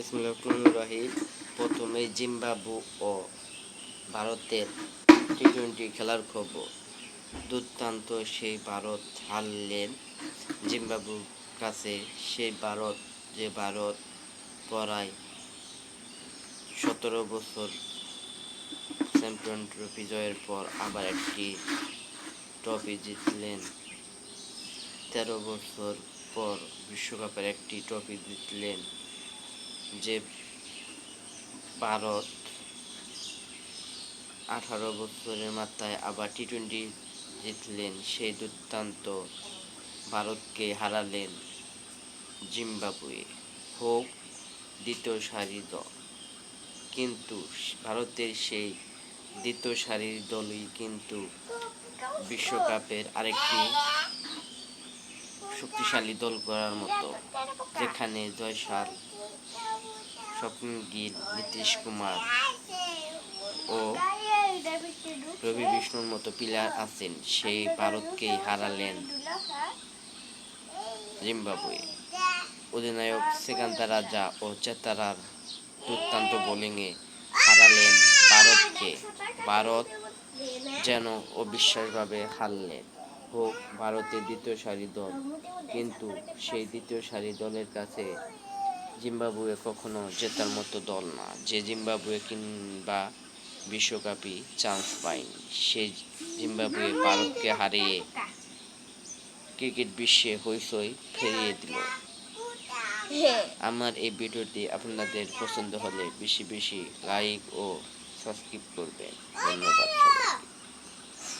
বিসমুল্লাহ প্রথমে জিম্বাবু ও ভারতের টি টোয়েন্টি খেলার খবর। দুর্দান্ত সেই ভারত হারলেন জিম্বাবুর কাছে। সেই ভারত, যে ভারত পড়ায় সতেরো বছর চ্যাম্পিয়ন ট্রফি জয়ের পর আবার একটি ট্রফি জিতলেন। তেরো বছর পর বিশ্বকাপের একটি ট্রফি জিতলেন যে ভারত আঠারো বছরের মাথায় আবার টি টোয়েন্টি জিতলেন সেই দুর্দান্ত ভারতকে হারালেন জিম্বাবুয়ে। হোক, দ্বিতীয় সারির দল। কিন্তু ভারতের সেই দ্বিতীয় সারির দলই কিন্তু বিশ্বকাপের আরেকটি শক্তিশালী দল করার মতো, যেখানে জয়সাল স্বপ্ন গিল নীতিশ কুমার ও রবি বিষ্ণুর মতো প্লেয়ার আছেন। সেই ভারতকেই হারালেন জিম্বাবুয়ে। অধিনায়ক সেকান্তা রাজা ও চেতারার দুর্দান্ত বোলিংয়ে হারালেন ভারতকে ভারত যেন অবিশ্বাসভাবে হারলেন। হোক, ভারতের দ্বিতীয় সারি দল, কিন্তু সেই দ্বিতীয় সারি দলের কাছে জিম্বাবুয়ে কখনো জেতার মতো দল না। যে জিম্বাবুয়ে কিংবা বিশ্বকাপই চান্স পায়নি। সেই জিম্বাবুয়ে ভারতকে হারিয়ে ক্রিকেট বিশ্বে হইচই ফেরিয়ে দিল। আমার এই ভিডিওটি আপনাদের পছন্দ হলে বেশি বেশি লাইক ও সাবস্ক্রাইব করবেন। ধন্যবাদ সবাইকে।